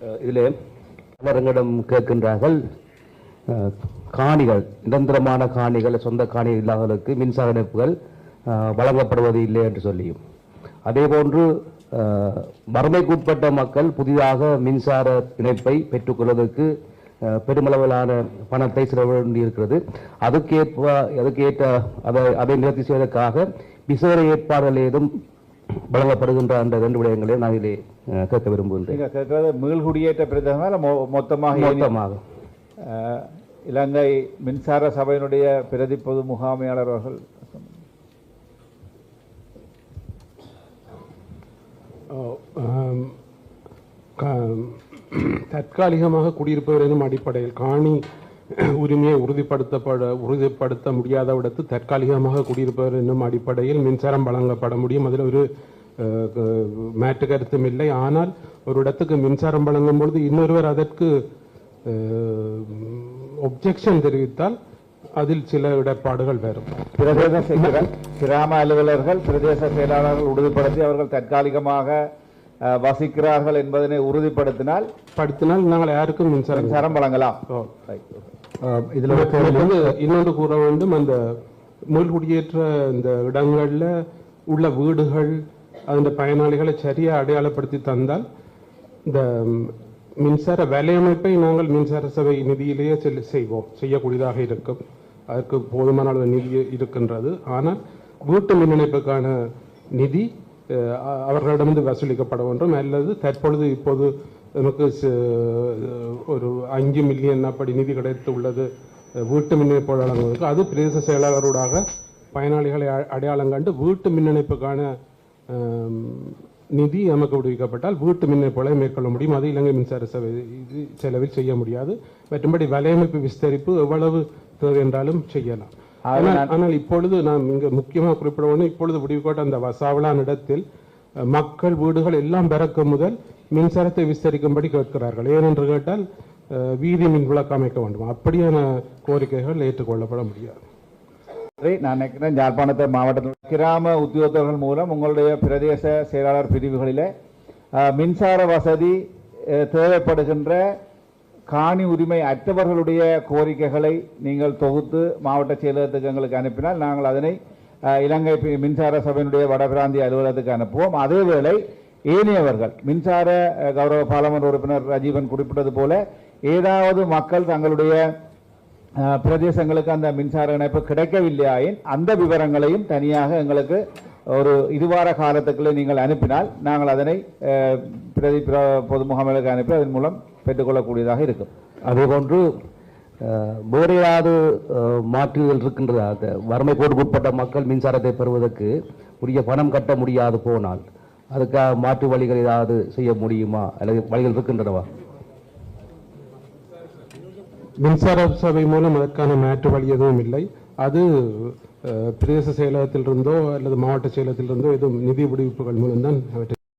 இதில் இதிலே பலரிடம் கேட்கின்றார்கள் காணிகள் நிரந்தரமான காணிகள் சொந்த காணி இல்லாதவர்களுக்கு மின்சார இணைப்புகள் வழங்கப்படுவது இல்லை என்று சொல்லியும். அதேபோன்று வறுமைக்குட்பட்ட மக்கள் புதிதாக மின்சார இணைப்பை பெற்றுக்கொள்வதற்கு பெருமளவிலான பணத்தை செலவிட அதுக்கேற்ப அதுக்கேற்ற அதை அதை நிவர்த்தி செய்வதற்காக விசேட ஏற்பாடுகள் ஏதும் வழங்கப்படுகின்ற அந்த ரெண்டு விடயங்களையும் நான் இதிலே கேட்க விரும்புகின்றேன். கேட்கறது மீள்குடியேற்ற பிரதேசமா மொத்தமாக மொத்தமாக. இலங்கை மின்சார சபையினுடைய பிரதி பொது முகாமையாளர் அவர்கள் தற்காலிகமாக குடியிருப்பவர் எனும் அடிப்படையில் காணி உரிமையை உறுதிப்படுத்தப்பட உறுதிப்படுத்த முடியாத விடத்து தற்காலிகமாக குடியிருப்பவர் என்னும் அடிப்படையில் மின்சாரம் வழங்கப்பட முடியும். அதில் ஒரு மாற்று கருத்தும் இல்லை. ஆனால் ஒரு இடத்துக்கு மின்சாரம் வழங்கும் பொழுது இன்னொருவர் அதற்கு ஒப்ஜெக்ஷன் தெரிவித்தால் அதில் சில இடர்பாடுகள் வரும். பிரதேச கிராம அலுவலர்கள் பிரதேச செயலாளர்கள் உறுதிப்படுத்தி அவர்கள் தற்காலிகமாக வசிக்கிறார்கள் என்பதனை உறுதிப்படுத்தினால் படுத்தினால் நாங்கள் யாருக்கும் மின்சாரம் மின்சாரம் வழங்கலாம். இதுல வந்து இன்னொன்று கூற வேண்டும் அந்த மூழ்குடியேற்ற இந்த இடங்கள்ல உள்ள வீடுகள் அந்த பயனாளிகளை சரியா அடையாளப்படுத்தி தந்தால் இந்த மின்சார வலையமைப்பை நாங்கள் மின்சார சபை நிதியிலேயே செல்- செய்வோம். செய்யக்கூடியதாக இருக்கும். அதற்கு போதுமான அளவு நிதி இருக்கின்றது. ஆனால் வீட்டு மின் இணைப்புக்கான நிதி அவர்களிடமிருந்து வசூலிக்கப்பட வேண்டும் அல்லது தற்பொழுது இப்போது நமக்கு ஒரு அஞ்சு மில்லியன் அப்படி நிதி கிடைத்து உள்ளது வீட்டு மின்னிணைப்பு வழங்குவதற்கு அது பிரதேச செயலாளரோடாக பயனாளிகளை அ- அடையாளம் கண்டு வீட்டு மின்னிணைப்புக்கான நிதி நமக்கு விடுவிக்கப்பட்டால் வீட்டு மின்னிணைப்புகளை மேற்கொள்ள முடியும். அது இலங்கை மின்சார சபை இது செலவில் செய்ய முடியாது. மற்றும்படி வலையமைப்பு விஸ்தரிப்பு எவ்வளவு தேவை என்றாலும் செய்யலாம். ஆனால் ஆனால் இப்பொழுது நாம் இங்கு முக்கியமாக குறிப்பிட வேண்டும் இப்பொழுது விடுவிக்கப்பட்ட அந்த வசாவளான் இடத்தில் மக்கள் வீடுகள் எல்லாம் பிறக்க முதல் மின்சாரத்தை விஸ்தரிக்கும்படி கேட்கிறார்கள் ஏனென்று கேட்டால் அஹ், வீதி மின் விளக்கு அமைக்க வேண்டும் அப்படியான கோரிக்கைகள் ஏற்றுக்கொள்ளப்பட முடியாது நன்றி. நான் நினைக்கிறேன் யாழ்ப்பாணத்தை மாவட்டத்தில் கிராம உத்தியோகத்தர்கள் மூலம் உங்களுடைய பிரதேச செயலாளர் பிரிவுகளிலே மின்சார வசதி தேவைப்படுகின்ற காணி உரிமை அற்றவர்களுடைய கோரிக்கைகளை நீங்கள் தொகுத்து மாவட்ட செயலகத்துக்கு எங்களுக்கு அனுப்பினால் நாங்கள் அதனை இலங்கை மின்சார சபையினுடைய வடபிராந்திய அலுவலகத்துக்கு அனுப்புவோம். அதேவேளை ஏனையவர்கள் மின்சார கௌரவ பாராளுமன்ற உறுப்பினர் ரஜீவன் குறிப்பிட்டது போல ஏதாவது மக்கள் தங்களுடைய பிரதேசங்களுக்கு அந்த மின்சார இணைப்பு கிடைக்கவில்லையாயின் அந்த விவரங்களையும் தனியாக எங்களுக்கு ஒரு இருவார காலத்துக்குள்ளே நீங்கள் அனுப்பினால் நாங்கள் அதனை பிரதி பிர- பொது முகாமைகளுக்கு அனுப்பி அதன் மூலம் பெற்றுக்கொள்ளக்கூடியதாக இருக்கும். அதேபோன்று அஹ், வேறு ஏதாவது மாற்றுதல் இருக்கின்றதா? அந்த வறுமை கோடுக்குட்பட்ட மக்கள் மின்சாரத்தை பெறுவதற்கு உரிய பணம் கட்ட முடியாது போனால் அதுக்காக மாற்று வழிகள் ஏதாவது செய்ய முடியுமா? அல்லது வழிகள் இருக்கின்றனவா? மின்சார சபை மூலம் அதற்கான மாற்று வழி எதுவும் இல்லை. அது பிரதேச செயலகத்திலிருந்தோ அல்லது மாவட்ட செயலகத்திலிருந்தோ எதுவும் நிதி விடுவிப்புகள் மூலம்தான் அவற்றை